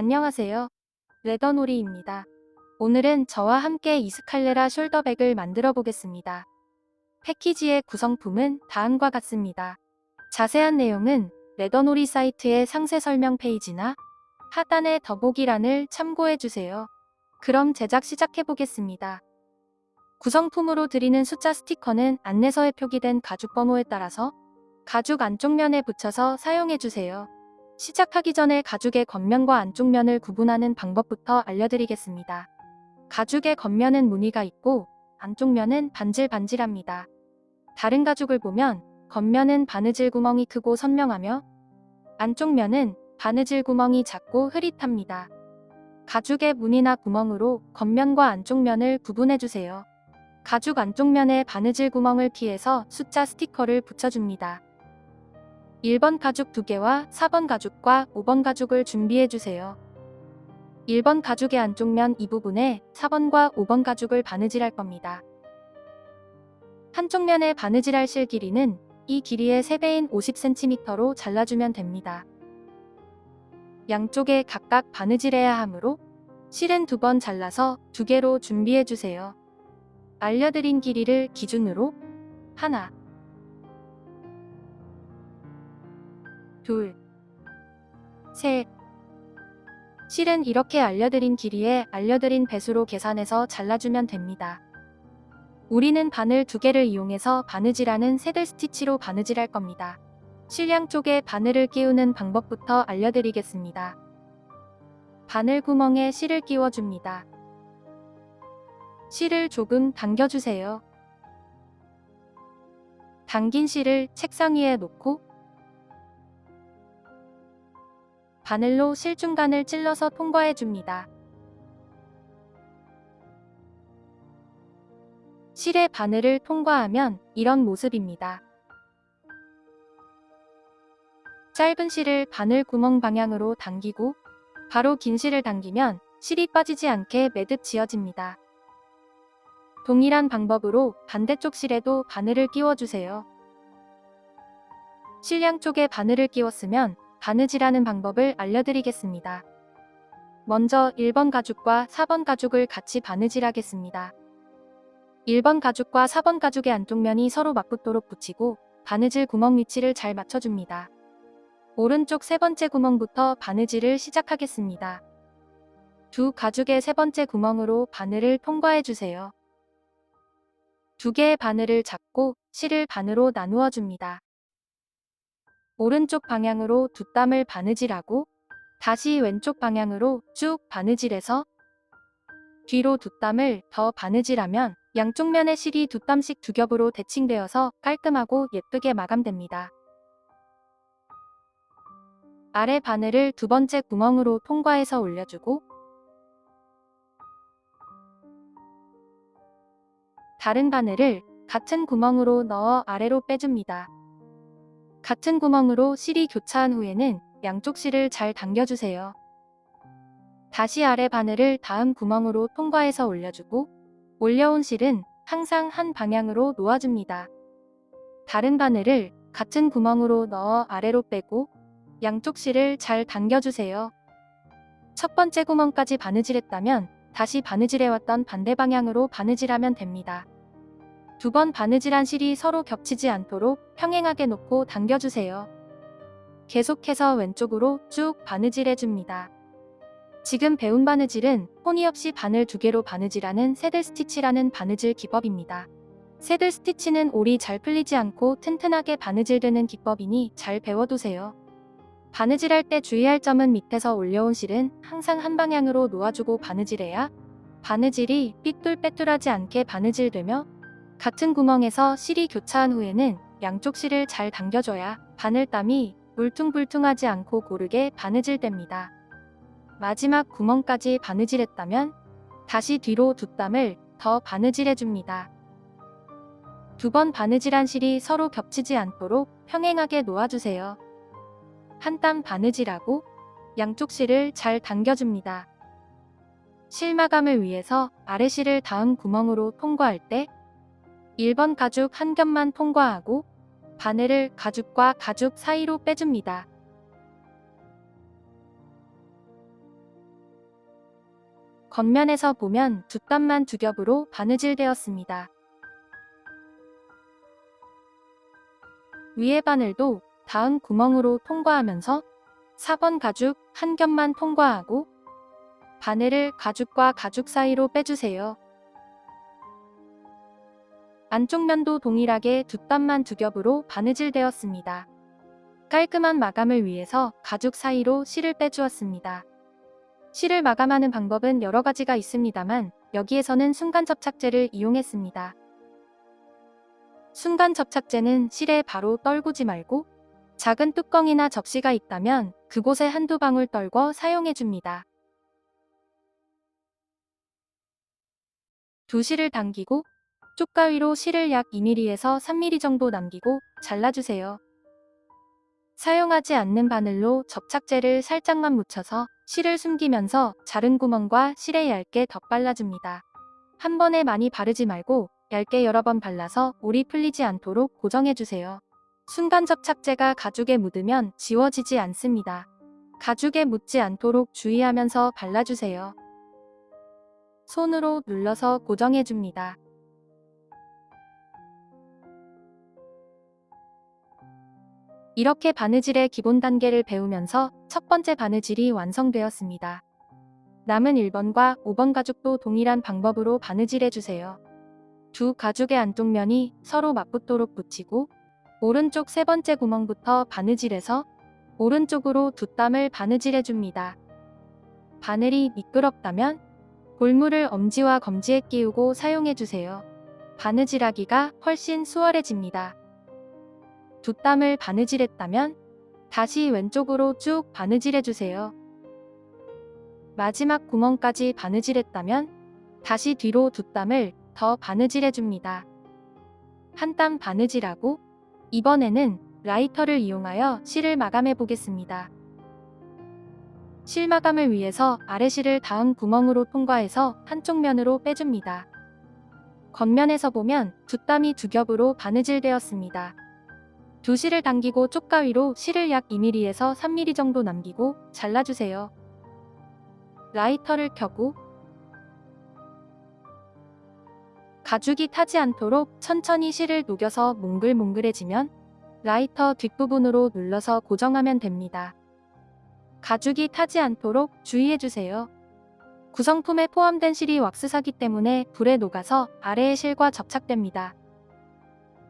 안녕하세요. 레더놀이입니다. 오늘은 저와 함께 이스칼레라 숄더백을 만들어 보겠습니다. 패키지의 구성품은 다음과 같습니다. 자세한 내용은 레더놀이 사이트의 상세 설명 페이지나 하단의 더보기란을 참고해 주세요. 그럼 제작 시작해 보겠습니다. 구성품으로 드리는 숫자 스티커는 안내서에 표기된 가죽 번호에 따라서 가죽 안쪽 면에 붙여서 사용해 주세요. 시작하기 전에 가죽의 겉면과 안쪽 면을 구분하는 방법부터 알려드리겠습니다. 가죽의 겉면은 무늬가 있고 안쪽 면은 반질반질합니다. 다른 가죽을 보면 겉면은 바느질 구멍이 크고 선명하며 안쪽 면은 바느질 구멍이 작고 흐릿합니다. 가죽의 무늬나 구멍으로 겉면과 안쪽 면을 구분해주세요. 가죽 안쪽 면에 바느질 구멍을 피해서 숫자 스티커를 붙여줍니다. 1번 가죽 2개와 4번 가죽과 5번 가죽을 준비해주세요. 1번 가죽의 안쪽 면 이 부분에 4번과 5번 가죽을 바느질할 겁니다. 한쪽 면의 바느질할 실 길이는 이 길이의 3배인 50cm로 잘라주면 됩니다. 양쪽에 각각 바느질해야 하므로 실은 두 번 잘라서 두 개로 준비해주세요. 알려드린 길이를 기준으로 하나, 둘, 셋. 실은 이렇게 알려드린 길이에 알려드린 배수로 계산해서 잘라주면 됩니다. 우리는 바늘 두 개를 이용해서 바느질하는 새들 스티치로 바느질할 겁니다. 실양 쪽에 바늘을 끼우는 방법부터 알려드리겠습니다. 바늘 구멍에 실을 끼워줍니다. 실을 조금 당겨주세요. 당긴 실을 책상 위에 놓고 바늘로 실 중간을 찔러서 통과해 줍니다. 실의 바늘을 통과하면 이런 모습입니다. 짧은 실을 바늘 구멍 방향으로 당기고 바로 긴 실을 당기면 실이 빠지지 않게 매듭 지어집니다. 동일한 방법으로 반대쪽 실에도 바늘을 끼워주세요. 실 양 쪽에 바늘을 끼웠으면 바느질하는 방법을 알려드리겠습니다. 먼저 1번 가죽과 4번 가죽을 같이 바느질하겠습니다. 1번 가죽과 4번 가죽의 안쪽 면이 서로 맞붙도록 붙이고 바느질 구멍 위치를 잘 맞춰줍니다. 오른쪽 세 번째 구멍부터 바느질을 시작하겠습니다. 두 가죽의 세 번째 구멍으로 바늘을 통과해주세요. 두 개의 바늘을 잡고 실을 반으로 나누어 줍니다. 오른쪽 방향으로 두 땀을 바느질하고 다시 왼쪽 방향으로 쭉 바느질해서 뒤로 두 땀을 더 바느질하면 양쪽 면의 실이 두 땀씩 두 겹으로 대칭되어서 깔끔하고 예쁘게 마감됩니다. 아래 바늘을 두 번째 구멍으로 통과해서 올려주고 다른 바늘을 같은 구멍으로 넣어 아래로 빼줍니다. 같은 구멍으로 실이 교차한 후에는 양쪽 실을 잘 당겨주세요. 다시 아래 바늘을 다음 구멍으로 통과해서 올려주고 올려온 실은 항상 한 방향으로 놓아줍니다. 다른 바늘을 같은 구멍으로 넣어 아래로 빼고 양쪽 실을 잘 당겨주세요. 첫 번째 구멍까지 바느질했다면 다시 바느질해왔던 반대 방향으로 바느질하면 됩니다. 두 번 바느질한 실이 서로 겹치지 않도록 평행하게 놓고 당겨주세요. 계속해서 왼쪽으로 쭉 바느질해줍니다. 지금 배운 바느질은 포니 없이 바늘 두 개로 바느질하는 새들 스티치라는 바느질 기법입니다. 새들 스티치는 올이 잘 풀리지 않고 튼튼하게 바느질되는 기법이니 잘 배워두세요. 바느질할 때 주의할 점은 밑에서 올려온 실은 항상 한 방향으로 놓아주고 바느질해야 바느질이 삐뚤빼뚤하지 않게 바느질되며 같은 구멍에서 실이 교차한 후에는 양쪽 실을 잘 당겨줘야 바늘땀이 울퉁불퉁하지 않고 고르게 바느질됩니다. 마지막 구멍까지 바느질했다면 다시 뒤로 두 땀을 더 바느질해줍니다. 두 번 바느질한 실이 서로 겹치지 않도록 평행하게 놓아주세요. 한 땀 바느질하고 양쪽 실을 잘 당겨줍니다. 실 마감을 위해서 아래 실을 다음 구멍으로 통과할 때 1번 가죽 한 겹만 통과하고 바늘을 가죽과 가죽 사이로 빼줍니다. 겉면에서 보면 뒷단만 두 겹으로 바느질되었습니다. 위에 바늘도 다음 구멍으로 통과하면서 4번 가죽 한 겹만 통과하고 바늘을 가죽과 가죽 사이로 빼주세요. 안쪽 면도 동일하게 뒷단만 두 겹으로 바느질 되었습니다. 깔끔한 마감을 위해서 가죽 사이로 실을 빼주었습니다. 실을 마감하는 방법은 여러 가지가 있습니다만 여기에서는 순간 접착제를 이용했습니다. 순간 접착제는 실에 바로 떨구지 말고 작은 뚜껑이나 접시가 있다면 그곳에 한두 방울 떨궈 사용해줍니다. 두 실을 당기고 쪽가위로 실을 약 2mm에서 3mm 정도 남기고 잘라주세요. 사용하지 않는 바늘로 접착제를 살짝만 묻혀서 실을 숨기면서 자른 구멍과 실에 얇게 덧발라줍니다. 한 번에 많이 바르지 말고 얇게 여러 번 발라서 올이 풀리지 않도록 고정해주세요. 순간 접착제가 가죽에 묻으면 지워지지 않습니다. 가죽에 묻지 않도록 주의하면서 발라주세요. 손으로 눌러서 고정해줍니다. 이렇게 바느질의 기본 단계를 배우면서 첫 번째 바느질이 완성되었습니다. 남은 1번과 5번 가죽도 동일한 방법으로 바느질해주세요. 두 가죽의 안쪽면이 서로 맞붙도록 붙이고 오른쪽 세 번째 구멍부터 바느질해서 오른쪽으로 두 땀을 바느질해줍니다. 바늘이 미끄럽다면 볼물을 엄지와 검지에 끼우고 사용해주세요. 바느질하기가 훨씬 수월해집니다. 두 땀을 바느질했다면 다시 왼쪽으로 쭉 바느질해주세요. 마지막 구멍까지 바느질했다면 다시 뒤로 두 땀을 더 바느질해줍니다. 한 땀 바느질하고 이번에는 라이터를 이용하여 실을 마감해 보겠습니다. 실 마감을 위해서 아래 실을 다음 구멍으로 통과해서 한쪽 면으로 빼줍니다. 겉면에서 보면 두 땀이 두 겹으로 바느질되었습니다. 두 실을 당기고 쪽가위로 실을 약 2mm에서 3mm 정도 남기고 잘라주세요. 라이터를 켜고 가죽이 타지 않도록 천천히 실을 녹여서 몽글몽글해지면 라이터 뒷부분으로 눌러서 고정하면 됩니다. 가죽이 타지 않도록 주의해주세요. 구성품에 포함된 실이 왁스사기 때문에 불에 녹아서 아래의 실과 접착됩니다.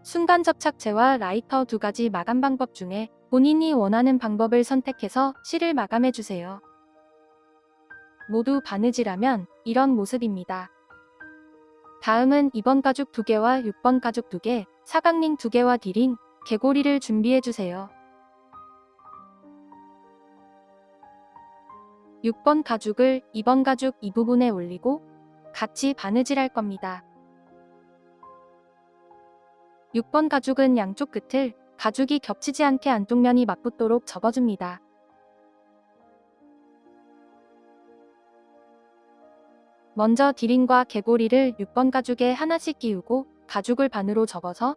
순간 접착제와 라이터 두 가지 마감 방법 중에 본인이 원하는 방법을 선택해서 실을 마감해주세요. 모두 바느질하면 이런 모습입니다. 다음은 2번 가죽 2개와 6번 가죽 2개, 사각링 2개와 디링, 개고리를 준비해주세요. 6번 가죽을 2번 가죽 이 부분에 올리고 같이 바느질할 겁니다. 6번 가죽은 양쪽 끝을 가죽이 겹치지 않게 안쪽면이 맞붙도록 접어줍니다. 먼저 디링과 개고리를 6번 가죽에 하나씩 끼우고 가죽을 반으로 접어서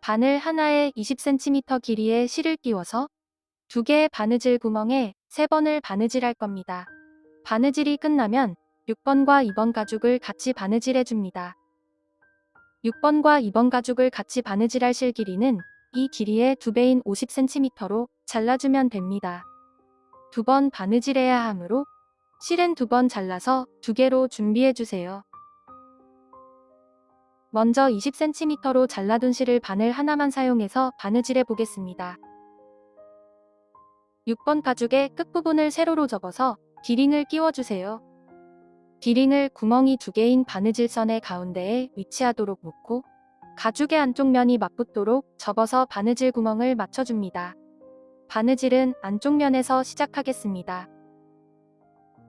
바늘 하나에 20cm 길이의 실을 끼워서 두 개의 바느질 구멍에 세 번을 바느질할 겁니다. 바느질이 끝나면 6번과 2번 가죽을 같이 바느질해 줍니다. 6번과 2번 가죽을 같이 바느질할 실 길이는 이 길이의 2배인 50cm로 잘라주면 됩니다. 두 번 바느질해야 하므로 실은 두 번 잘라서 두 개로 준비해주세요. 먼저 20cm로 잘라둔 실을 바늘 하나만 사용해서 바느질해 보겠습니다. 6번 가죽의 끝부분을 세로로 접어서 디링을 끼워주세요. 디링을 구멍이 두 개인 바느질선의 가운데에 위치하도록 놓고 가죽의 안쪽 면이 맞붙도록 접어서 바느질 구멍을 맞춰줍니다. 바느질은 안쪽 면에서 시작하겠습니다.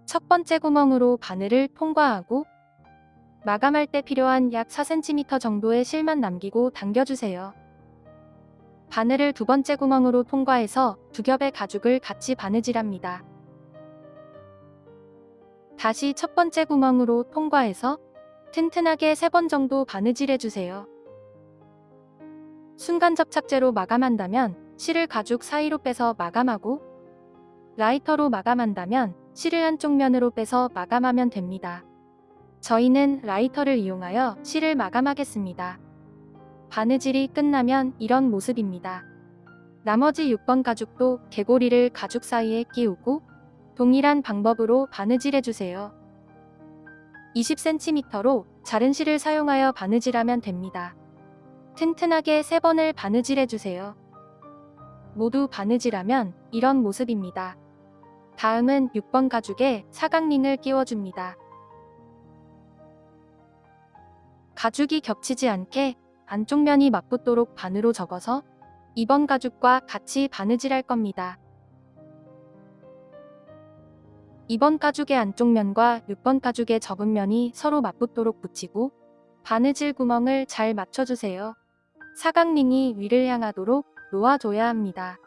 첫 번째 구멍으로 바늘을 통과하고 마감할 때 필요한 약 4cm 정도의 실만 남기고 당겨주세요. 바늘을 두 번째 구멍으로 통과해서 두 겹의 가죽을 같이 바느질합니다. 다시 첫 번째 구멍으로 통과해서 튼튼하게 세 번 정도 바느질해주세요. 순간 접착제로 마감한다면 실을 가죽 사이로 빼서 마감하고 라이터로 마감한다면 실을 한쪽 면으로 빼서 마감하면 됩니다. 저희는 라이터를 이용하여 실을 마감하겠습니다. 바느질이 끝나면 이런 모습입니다. 나머지 6번 가죽도 개고리를 가죽 사이에 끼우고 동일한 방법으로 바느질해주세요. 20cm로 자른 실을 사용하여 바느질하면 됩니다. 튼튼하게 3번을 바느질해주세요. 모두 바느질하면 이런 모습입니다. 다음은 6번 가죽에 사각링을 끼워줍니다. 가죽이 겹치지 않게 안쪽 면이 맞붙도록 반으로 접어서 2번 가죽과 같이 바느질할 겁니다. 2번 가죽의 안쪽 면과 6번 가죽의 접은 면이 서로 맞붙도록 붙이고 바느질 구멍을 잘 맞춰주세요. 사각링이 위를 향하도록 놓아줘야 합니다.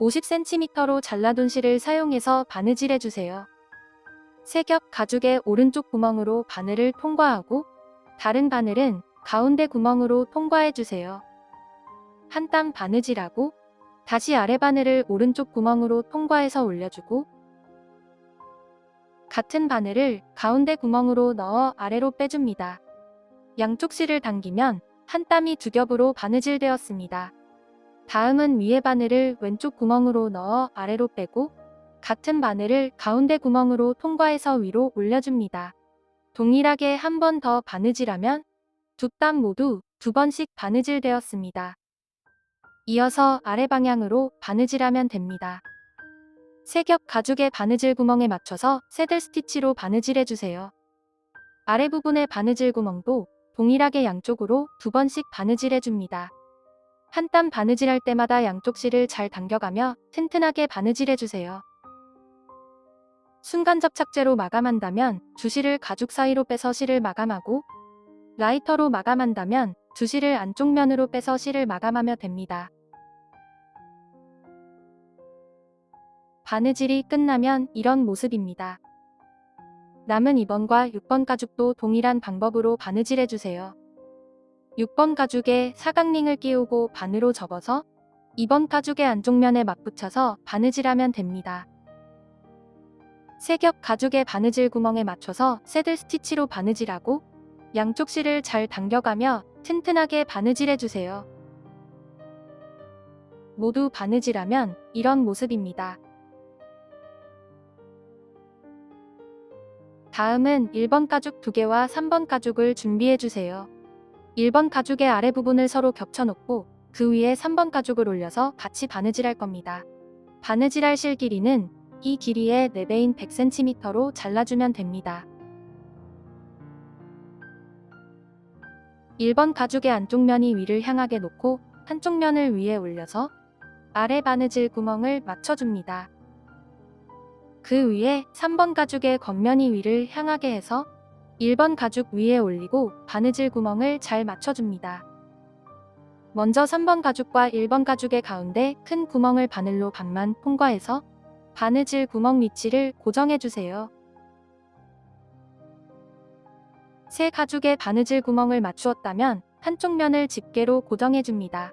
50cm로 잘라둔 실을 사용해서 바느질해주세요. 세겹 가죽의 오른쪽 구멍으로 바늘을 통과하고 다른 바늘은 가운데 구멍으로 통과해주세요. 한 땀 바느질하고 다시 아래 바늘을 오른쪽 구멍으로 통과해서 올려주고 같은 바늘을 가운데 구멍으로 넣어 아래로 빼줍니다. 양쪽 실을 당기면 한 땀이 두 겹으로 바느질 되었습니다. 다음은 위에 바늘을 왼쪽 구멍으로 넣어 아래로 빼고 같은 바늘을 가운데 구멍으로 통과해서 위로 올려줍니다. 동일하게 한 번 더 바느질하면 두 땀 모두 두 번씩 바느질 되었습니다. 이어서 아래 방향으로 바느질하면 됩니다. 세겹 가죽의 바느질 구멍에 맞춰서 새들 스티치로 바느질해주세요. 아래 부분의 바느질 구멍도 동일하게 양쪽으로 두 번씩 바느질해줍니다. 한 땀 바느질할 때마다 양쪽 실을 잘 당겨가며 튼튼하게 바느질해주세요. 순간 접착제로 마감한다면 주실을 가죽 사이로 빼서 실을 마감하고 라이터로 마감한다면 주실을 안쪽 면으로 빼서 실을 마감하며 됩니다. 바느질이 끝나면 이런 모습입니다. 남은 2번과 6번 가죽도 동일한 방법으로 바느질해주세요. 6번 가죽에 사각링을 끼우고 반으로 접어서 2번 가죽의 안쪽 면에 맞붙여서 바느질하면 됩니다. 세겹 가죽의 바느질 구멍에 맞춰서 새들 스티치로 바느질하고 양쪽 실을 잘 당겨가며 튼튼하게 바느질해주세요. 모두 바느질하면 이런 모습입니다. 다음은 1번 가죽 2개와 3번 가죽을 준비해주세요. 1번 가죽의 아래 부분을 서로 겹쳐놓고 그 위에 3번 가죽을 올려서 같이 바느질할 겁니다. 바느질할 실 길이는 이 길이의 4배인 100cm로 잘라주면 됩니다. 1번 가죽의 안쪽 면이 위를 향하게 놓고 한쪽 면을 위에 올려서 아래 바느질 구멍을 맞춰줍니다. 그 위에 3번 가죽의 겉면이 위를 향하게 해서 1번 가죽 위에 올리고 바느질 구멍을 잘 맞춰줍니다. 먼저 3번 가죽과 1번 가죽의 가운데 큰 구멍을 바늘로 반만 통과해서 바느질 구멍 위치를 고정해주세요. 새 가죽에 바느질 구멍을 맞추었다면 한쪽 면을 집게로 고정해줍니다.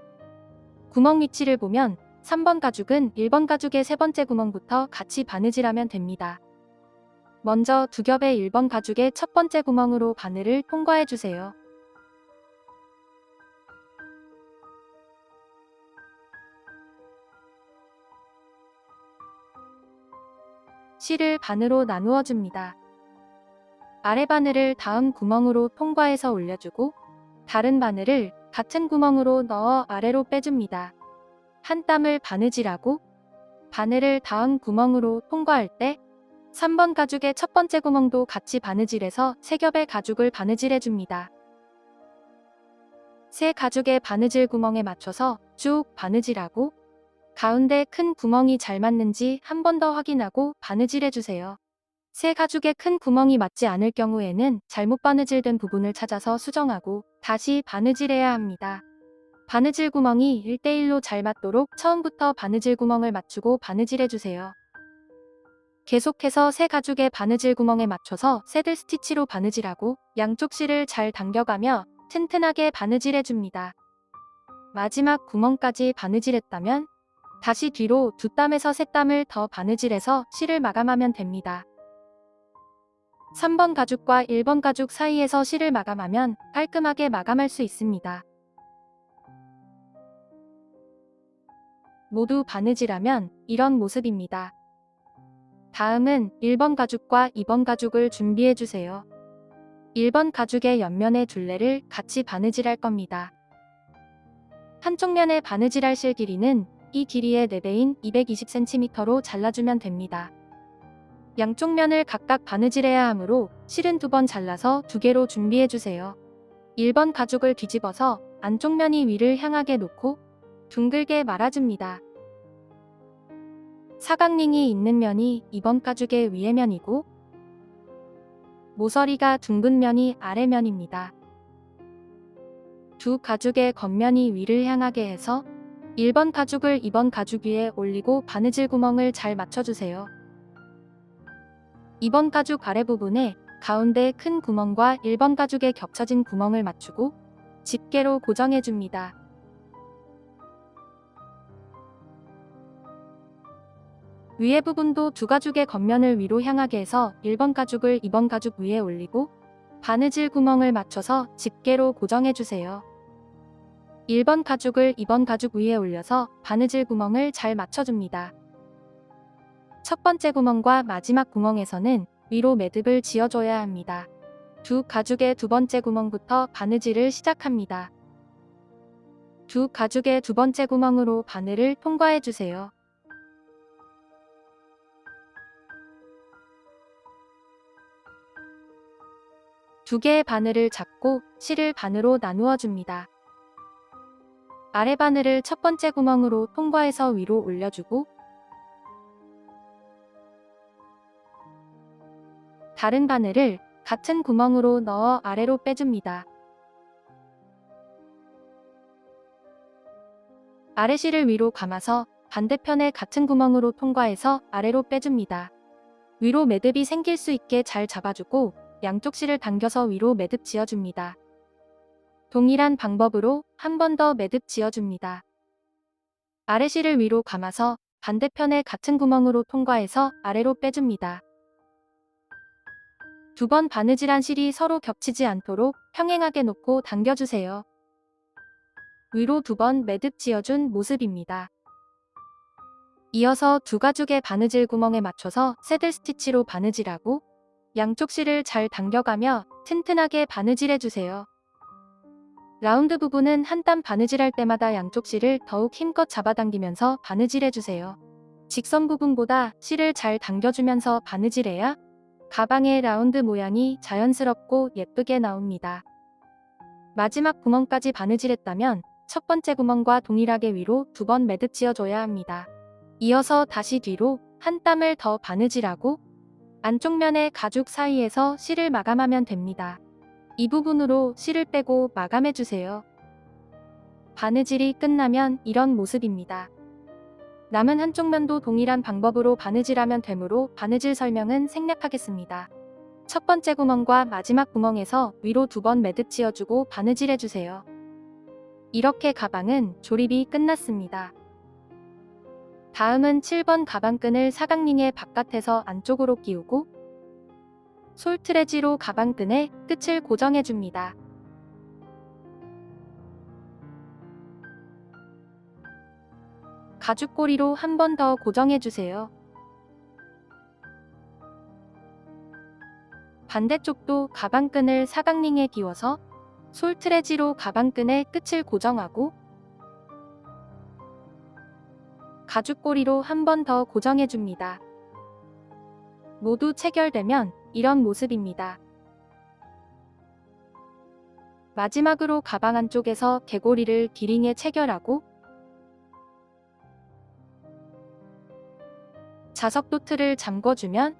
구멍 위치를 보면 3번 가죽은 1번 가죽의 세 번째 구멍부터 같이 바느질하면 됩니다. 먼저 두 겹의 1번 가죽의 첫 번째 구멍으로 바늘을 통과해주세요. 실을 반으로 나누어 줍니다. 아래 바늘을 다음 구멍으로 통과해서 올려주고 다른 바늘을 같은 구멍으로 넣어 아래로 빼줍니다. 한 땀을 바느질하고 바늘을 다음 구멍으로 통과할 때 3번 가죽의 첫 번째 구멍도 같이 바느질해서 세 겹의 가죽을 바느질해줍니다. 새 가죽의 바느질 구멍에 맞춰서 쭉 바느질하고 가운데 큰 구멍이 잘 맞는지 한 번 더 확인하고 바느질해주세요. 새 가죽에 큰 구멍이 맞지 않을 경우에는 잘못 바느질된 부분을 찾아서 수정하고 다시 바느질해야 합니다. 바느질 구멍이 1대1로 잘 맞도록 처음부터 바느질 구멍을 맞추고 바느질해주세요. 계속해서 새 가죽의 바느질 구멍에 맞춰서 새들 스티치로 바느질하고 양쪽 실을 잘 당겨가며 튼튼하게 바느질해줍니다. 마지막 구멍까지 바느질했다면 다시 뒤로 두 땀에서 세 땀을 더 바느질해서 실을 마감하면 됩니다. 3번 가죽과 1번 가죽 사이에서 실을 마감하면 깔끔하게 마감할 수 있습니다. 모두 바느질하면 이런 모습입니다. 다음은 1번 가죽과 2번 가죽을 준비해 주세요. 1번 가죽의 옆면의 둘레를 같이 바느질할 겁니다. 한쪽 면의 바느질할 실 길이는 이 길이의 4배인 220cm로 잘라주면 됩니다. 양쪽 면을 각각 바느질해야 하므로 실은 두 번 잘라서 두 개로 준비해 주세요. 1번 가죽을 뒤집어서 안쪽 면이 위를 향하게 놓고 둥글게 말아줍니다. 사각링이 있는 면이 2번 가죽의 위에 면이고 모서리가 둥근 면이 아래 면입니다. 두 가죽의 겉면이 위를 향하게 해서 1번 가죽을 2번 가죽 위에 올리고 바느질 구멍을 잘 맞춰주세요. 2번 가죽 아래 부분에 가운데 큰 구멍과 1번 가죽의 겹쳐진 구멍을 맞추고 집게로 고정해줍니다. 위에 부분도 두 가죽의 겉면을 위로 향하게 해서 1번 가죽을 2번 가죽 위에 올리고 바느질 구멍을 맞춰서 집게로 고정해주세요. 1번 가죽을 2번 가죽 위에 올려서 바느질 구멍을 잘 맞춰줍니다. 첫 번째 구멍과 마지막 구멍에서는 위로 매듭을 지어줘야 합니다. 두 가죽의 두 번째 구멍부터 바느질을 시작합니다. 두 가죽의 두 번째 구멍으로 바늘을 통과해주세요. 두 개의 바늘을 잡고 실을 반으로 나누어 줍니다. 아래 바늘을 첫 번째 구멍으로 통과해서 위로 올려주고 다른 바늘을 같은 구멍으로 넣어 아래로 빼줍니다. 아래 실을 위로 감아서 반대편에 같은 구멍으로 통과해서 아래로 빼줍니다. 위로 매듭이 생길 수 있게 잘 잡아주고 양쪽 실을 당겨서 위로 매듭 지어줍니다. 동일한 방법으로 한 번 더 매듭 지어줍니다. 아래 실을 위로 감아서 반대편에 같은 구멍으로 통과해서 아래로 빼줍니다. 두 번 바느질한 실이 서로 겹치지 않도록 평행하게 놓고 당겨주세요. 위로 두 번 매듭 지어준 모습입니다. 이어서 두 가죽의 바느질 구멍에 맞춰서 새들 스티치로 바느질하고 양쪽 실을 잘 당겨가며 튼튼하게 바느질해주세요. 라운드 부분은 한 땀 바느질할 때마다 양쪽 실을 더욱 힘껏 잡아당기면서 바느질해주세요. 직선 부분보다 실을 잘 당겨주면서 바느질해야 가방의 라운드 모양이 자연스럽고 예쁘게 나옵니다. 마지막 구멍까지 바느질했다면 첫 번째 구멍과 동일하게 위로 두 번 매듭 지어줘야 합니다. 이어서 다시 뒤로 한 땀을 더 바느질하고 안쪽 면의 가죽 사이에서 실을 마감하면 됩니다. 이 부분으로 실을 빼고 마감해주세요. 바느질이 끝나면 이런 모습입니다. 남은 한쪽 면도 동일한 방법으로 바느질하면 되므로 바느질 설명은 생략하겠습니다. 첫 번째 구멍과 마지막 구멍에서 위로 두 번 매듭 지어주고 바느질해주세요. 이렇게 가방은 조립이 끝났습니다. 다음은 7번 가방끈을 사각링의 바깥에서 안쪽으로 끼우고 솔트레지로 가방끈의 끝을 고정해줍니다. 가죽고리로 한 번 더 고정해주세요. 반대쪽도 가방끈을 사각링에 끼워서 솔트레지로 가방끈의 끝을 고정하고 가죽고리로 한 번 더 고정해줍니다. 모두 체결되면 이런 모습입니다. 마지막으로 가방 안쪽에서 개고리를 기링에 체결하고 자석 도트를 잠궈주면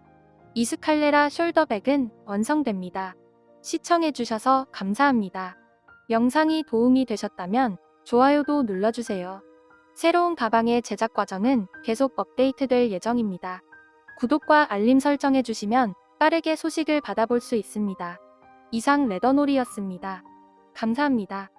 이스칼레라 숄더백은 완성됩니다. 시청해주셔서 감사합니다. 영상이 도움이 되셨다면 좋아요도 눌러주세요. 새로운 가방의 제작 과정은 계속 업데이트될 예정입니다. 구독과 알림 설정해 주시면 빠르게 소식을 받아볼 수 있습니다. 이상 레더놀이였습니다. 감사합니다.